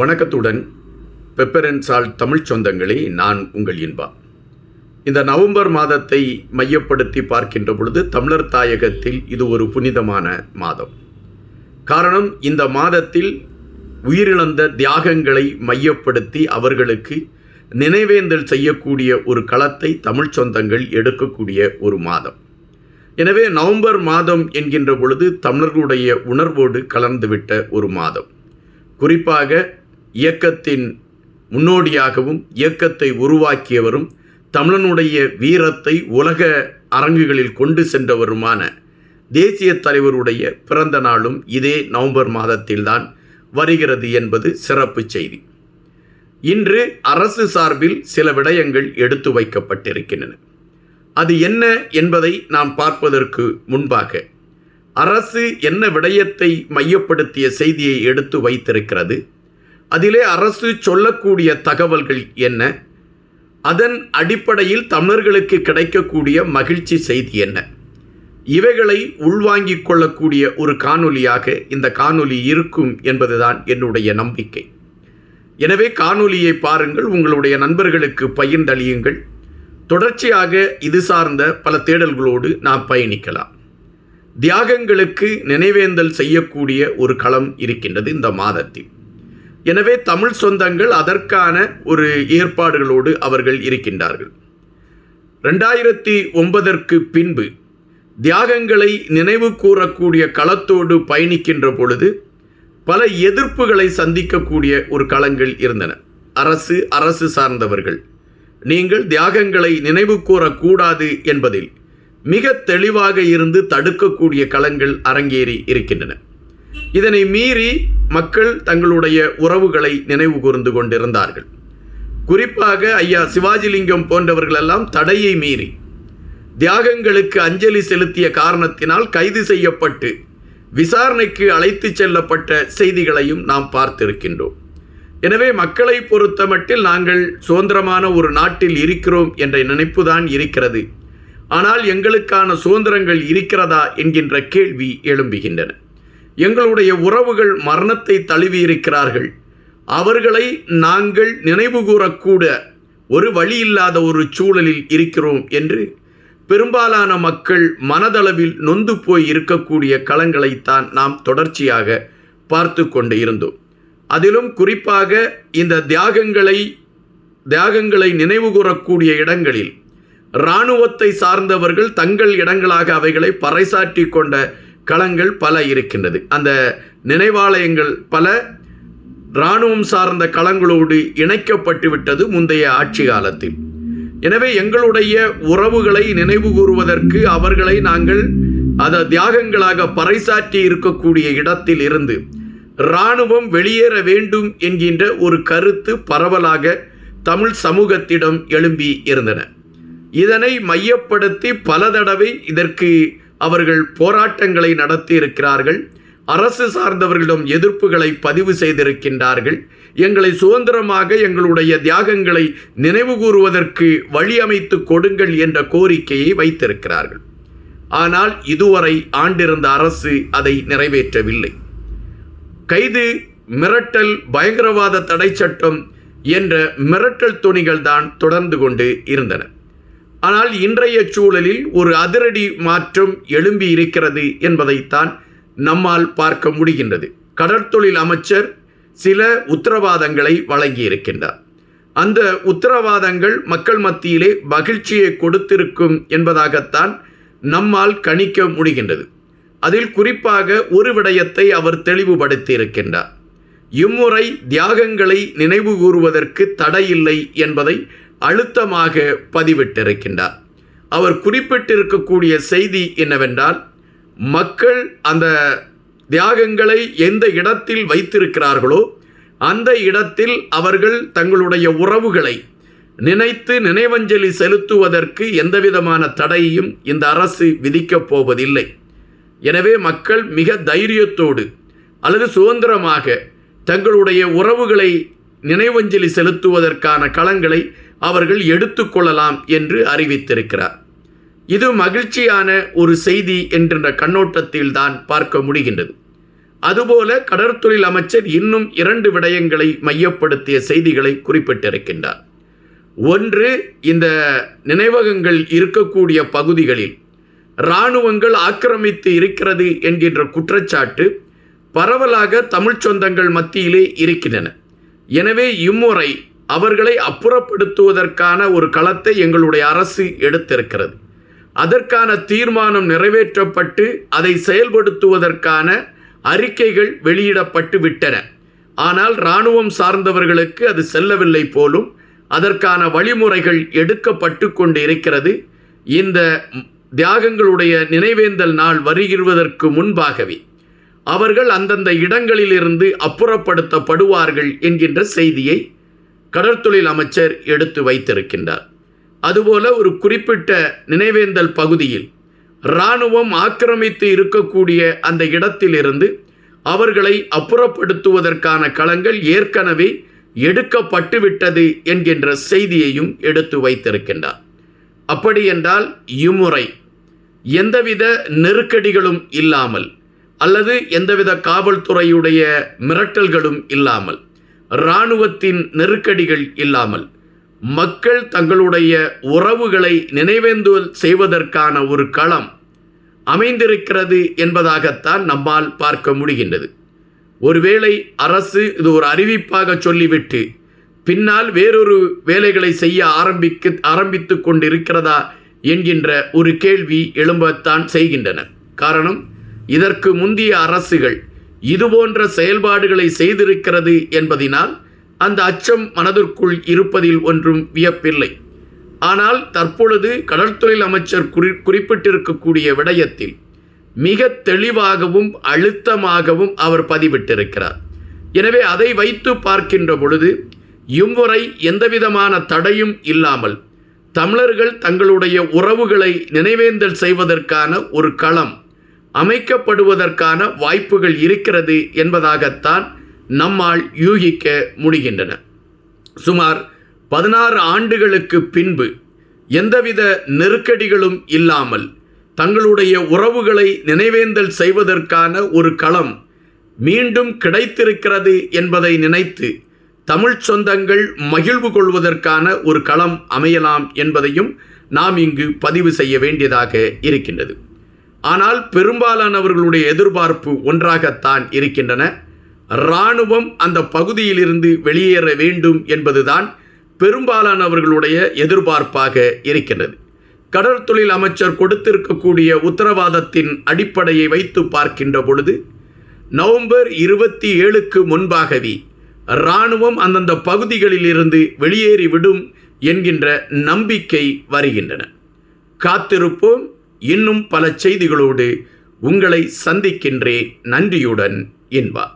வணக்கத்துடன் பெப்பரன் சால்ட் தமிழ் சொந்தங்களே நான் உங்கள் இன்பா. இந்த நவம்பர் மாதத்தை மையப்படுத்தி பார்க்கின்ற பொழுது தமிழர் தாயகத்தில் இது ஒரு புனிதமான மாதம். காரணம் இந்த மாதத்தில் உயிரிழந்த தியாகங்களை மையப்படுத்தி அவர்களுக்கு நினைவேந்தல் செய்யக்கூடிய ஒரு களத்தை தமிழ் சொந்தங்கள் எடுக்கக்கூடிய ஒரு மாதம். எனவே நவம்பர் மாதம் என்கின்ற பொழுது தமிழர்களுடைய உணர்வோடு கலந்துவிட்ட ஒரு மாதம். குறிப்பாக இயக்கத்தின் முன்னோடியாகவும் இயக்கத்தை உருவாக்கியவரும் தமிழனுடைய வீரத்தை உலக அரங்குகளில் கொண்டு சென்றவருமான தேசிய தலைவருடைய பிறந்த நாளும் இதே நவம்பர் மாதத்தில்தான் வருகிறது என்பது சிறப்பு செய்தி. இன்று அரசு சார்பில் சில விடயங்கள் எடுத்து வைக்கப்பட்டிருக்கின்றன. அது என்ன என்பதை நாம் பார்ப்பதற்கு முன்பாக அரசு என்ன விடயத்தை மையப்படுத்திய செய்தியை எடுத்து வைத்திருக்கிறது அதிலே அரசு சொல்லக்கூடிய தகவல்கள் என்ன? அதன் அடிப்படையில் தமிழர்களுக்கு கிடைக்கக்கூடிய மகிழ்ச்சி செய்தி என்ன? இவைகளை உள்வாங்கிக் கொள்ளக்கூடிய ஒரு காணொலியாக இந்த காணொலி இருக்கும் என்பதுதான் என்னுடைய நம்பிக்கை. எனவே காணொலியை பாருங்கள் உங்களுடைய நண்பர்களுக்கு பகிர்ந்தளியுங்கள். தொடர்ச்சியாக இது சார்ந்த பல தேடல்களோடு நாம் பயணிக்கலாம். தியாகங்களுக்கு நினைவேந்தல் செய்யக்கூடிய ஒரு களம் இருக்கின்றது இந்த மாதத்தில். எனவே தமிழ் சொந்தங்கள் அதற்கான ஒரு ஏற்பாடுகளோடு அவர்கள் இருக்கின்றார்கள். ரெண்டாயிரத்தி ஒன்பதற்கு பின்பு தியாகங்களை நினைவு கூறக்கூடிய களத்தோடு பயணிக்கின்ற பொழுது பல எதிர்ப்புகளை சந்திக்கக்கூடிய ஒரு களங்கள் இருந்தன. அரசு அரசு சார்ந்தவர்கள். நீங்கள் தியாகங்களை நினைவு கூறக்கூடாது என்பதில் மிக தெளிவாக இருந்து தடுக்கக்கூடிய களங்கள் அரங்கேறி இருக்கின்றன. இதனை மீறி மக்கள் தங்களுடைய உறவுகளை நினைவு கூர்ந்து கொண்டிருந்தார்கள். குறிப்பாக ஐயா சிவாஜிலிங்கம் போன்றவர்களெல்லாம் தடையை மீறி தியாகங்களுக்கு அஞ்சலி செலுத்திய காரணத்தினால் கைது செய்யப்பட்டு விசாரணைக்கு அழைத்து செல்லப்பட்ட செய்திகளையும் நாம் பார்த்திருக்கின்றோம். எனவே மக்களை பொறுத்தமட்டில் நாங்கள் சுதந்திரமான ஒரு நாட்டில் இருக்கிறோம் என்ற நினைப்புதான் இருக்கிறது. ஆனால் எங்களுக்கான சுதந்திரங்கள் இருக்கிறதா என்கின்ற கேள்வி எழும்புகின்றன. எங்களுடைய உறவுகள் மரணத்தை தழுவி இருக்கிறார்கள் அவர்களை நாங்கள் நினைவு கூறக்கூட ஒரு வழி இல்லாத ஒரு சூழலில் இருக்கிறோம் என்று பெரும்பாலான மக்கள் மனதளவில் நொந்து போய் இருக்கக்கூடிய களங்களைத்தான் நாம் தொடர்ச்சியாக பார்த்து கொண்டு இருந்தோம். அதிலும் குறிப்பாக இந்த தியாகங்களை தியாகங்களை நினைவு கூறக்கூடிய இடங்களில் இராணுவத்தை சார்ந்தவர்கள் தங்கள் இடங்களாக அவைகளை பறைசாற்றி கொண்ட களங்கள் பல இருக்கின்றது. அந்த நினைவாலயங்கள் பல இராணுவம் சார்ந்த களங்களோடு இணைக்கப்பட்டு விட்டது முந்தைய ஆட்சி காலத்தில். எனவே எங்களுடைய உறவுகளை நினைவு கூறுவதற்கு அவர்களை நாங்கள் அத தியாகங்களாக பறைசாற்றி இருக்கக்கூடிய இடத்தில் இருந்து இராணுவம் வெளியேற வேண்டும் என்கின்ற ஒரு கருத்து பரவலாக தமிழ் சமூகத்திடம் எழும்பி இருந்தன. இதனை மையப்படுத்தி பல தடவை இதற்கு அவர்கள் போராட்டங்களை நடத்தி இருக்கிறார்கள் அரசு சார்ந்தவர்களிடம் எதிர்ப்புகளை பதிவு செய்திருக்கின்றார்கள். எங்களை சுதந்திரமாக எங்களுடைய தியாகங்களை நினைவு கூறுவதற்கு வழியமைத்து கொடுங்கள் என்ற கோரிக்கையை வைத்திருக்கிறார்கள். ஆனால் இதுவரை ஆண்டிருந்த அரசு அதை நிறைவேற்றவில்லை. கைது மிரட்டல் பயங்கரவாத தடை சட்டம் என்ற மிரட்டல் துணிகள் தான் தொடர்ந்து கொண்டு இருந்தன. ஆனால் இன்றைய சூழலில் ஒரு அதிரடி மாற்றம் எழும்பி இருக்கிறது என்பதைத்தான் நம்மால் பார்க்க முடிகின்றது. கடற்தொழில் அமைச்சர் சில உத்தரவாதங்களை வழங்கியிருக்கின்றார். அந்த உத்தரவாதங்கள் மக்கள் மத்தியிலே மகிழ்ச்சியை கொடுத்திருக்கும் என்பதாகத்தான் நம்மால் கணிக்க முடிகின்றது. அதில் குறிப்பாக ஒரு விடயத்தை அவர் தெளிவுபடுத்தி இருக்கின்றார் இம்முறை தியாகங்களை நினைவு கூறுவதற்கு தடையில்லை என்பதை அழுத்தமாக பதிவிட்டிருக்கின்றார். அவர் குறிப்பிட்டிருக்கக்கூடிய செய்தி என்னவென்றால் மக்கள் அந்த தியாகங்களை எந்த இடத்தில் வைத்திருக்கிறார்களோ அந்த இடத்தில் அவர்கள் தங்களுடைய உறவுகளை நினைத்து நினைவஞ்சலி செலுத்துவதற்கு எந்தவிதமான தடையையும் இந்த அரசு விதிக்கப் போவதில்லை. எனவே மக்கள் மிக தைரியத்தோடு அல்லது சுதந்திரமாக தங்களுடைய உறவுகளை நினைவஞ்சலி செலுத்துவதற்கான களங்களை அவர்கள் எடுத்துக்கொள்ளலாம் என்று அறிவித்திருக்கிறார். இது மகிழ்ச்சியான ஒரு செய்தி என்கின்ற கண்ணோட்டத்தில் தான் பார்க்க முடிகின்றது. அதுபோல கடற்தொழில் அமைச்சர் இன்னும் இரண்டு விடயங்களை மையப்படுத்திய செய்திகளை குறிப்பிட்டிருக்கின்றார். ஒன்று இந்த நினைவகங்கள் இருக்கக்கூடிய பகுதிகளில் இராணுவங்கள் ஆக்கிரமித்து இருக்கிறது என்கின்ற குற்றச்சாட்டு பரவலாக தமிழ்ச் சொந்தங்கள் மத்தியிலே இருக்கின்றன. எனவே இம்முறை அவர்களை அப்புறப்படுத்துவதற்கான ஒரு களத்தை எங்களுடைய அரசு எடுத்திருக்கிறது. அதற்கான தீர்மானம் நிறைவேற்றப்பட்டு அதை செயல்படுத்துவதற்கான அறிக்கைகள் வெளியிடப்பட்டு விட்டன. ஆனால் இராணுவம் சார்ந்தவர்களுக்கு அது செல்லவில்லை போலும் அதற்கான வழிமுறைகள் எடுக்கப்பட்டு கொண்டு இருக்கிறது இந்த தியாகங்களுடைய நினைவேந்தல் நாள் வருகிறதற்கு முன்பாகவே அவர்கள் அந்தந்த இடங்களிலிருந்து அப்புறப்படுத்தப்படுவார்கள் என்கின்ற செய்தியை கடற்தொழில் அமைச்சர் எடுத்து வைத்திருக்கின்றார். அதுபோல ஒரு குறிப்பிட்ட நினைவேந்தல் பகுதியில் இராணுவம் ஆக்கிரமித்து இருக்கக்கூடிய அந்த இடத்திலிருந்து அவர்களை அப்புறப்படுத்துவதற்கான களங்கள் ஏற்கனவே எடுக்கப்பட்டுவிட்டது என்கின்ற செய்தியையும் எடுத்து வைத்திருக்கின்றார். அப்படி என்றால் இம்முறை. எந்தவித நெருக்கடிகளும் இல்லாமல் அல்லது எந்தவித காவல்துறையுடைய மிரட்டல்களும் இல்லாமல் இராணுவத்தின் நெருக்கடிகள் இல்லாமல். மக்கள் தங்களுடைய உறவுகளை நினைவேந்து செய்வதற்கான ஒரு களம் அமைந்திருக்கிறது என்பதாகத்தான் நம்மால் பார்க்க முடிகின்றது. ஒருவேளை அரசு இது ஒரு அறிவிப்பாக சொல்லிவிட்டு பின்னால் வேறொரு வேலைகளை செய்ய ஆரம்பிக்க ஆரம்பித்து கொண்டிருக்கிறதா என்கின்ற ஒரு கேள்வி எழும்பத்தான் செய்கின்றன. காரணம் இதற்கு முந்தைய அரசுகள் இதுபோன்ற செயல்பாடுகளை செய்திருக்கிறது என்பதினால் அந்த அச்சம் மனதிற்குள் இருப்பதில் ஒன்றும் வியப்பில்லை. ஆனால் தற்பொழுது கடற்தொழில் அமைச்சர் குறி குறிப்பிட்டிருக்கக்கூடிய விடயத்தில் மிக தெளிவாகவும் அழுத்தமாகவும் அவர் பதிவிட்டிருக்கிறார். எனவே அதை வைத்து பார்க்கின்ற பொழுது இம்முறை எந்தவிதமான தடையும் இல்லாமல் தமிழர்கள் தங்களுடைய உறவுகளை நினைவேந்தல் செய்வதற்கான ஒரு களம் அமைக்கப்படுவதற்கான வாய்ப்புகள் இருக்கிறது என்பதாகத்தான் நம்மால் யூகிக்க முடிகின்றன. சுமார் பதினாறு ஆண்டுகளுக்கு பின்பு எந்தவித நெருக்கடிகளும் இல்லாமல் தங்களுடைய உறவுகளை நினைவேந்தல் செய்வதற்கான ஒரு களம் மீண்டும் கிடைத்திருக்கிறது என்பதை நினைத்து தமிழ் சொந்தங்கள் மகிழ்வு கொள்வதற்கான ஒரு களம் அமையலாம் என்பதையும் நாம் இங்கு பதிவு செய்ய வேண்டியதாக இருக்கின்றது. ஆனால் பெரும்பாலானவர்களுடைய எதிர்பார்ப்பு ஒன்றாகத்தான் இருக்கின்றன. இராணுவம் அந்த பகுதியிலிருந்து வெளியேற வேண்டும் என்பதுதான் பெரும்பாலானவர்களுடைய எதிர்பார்ப்பாக இருக்கின்றது. கடற்தொழில் அமைச்சர் கொடுத்திருக்கக்கூடிய உத்தரவாதத்தின் அடிப்படையை வைத்து பார்க்கின்ற பொழுது நவம்பர் இருபத்தி ஏழுக்கு முன்பாகவே இராணுவம் அந்தந்த பகுதிகளிலிருந்து வெளியேறிவிடும் என்கின்ற நம்பிக்கை வருகின்றன. காத்திருப்போம். இன்னும் பல செய்திகளோடு உங்களை சந்திக்கின்றேன் நன்றியுடன் என்பார்.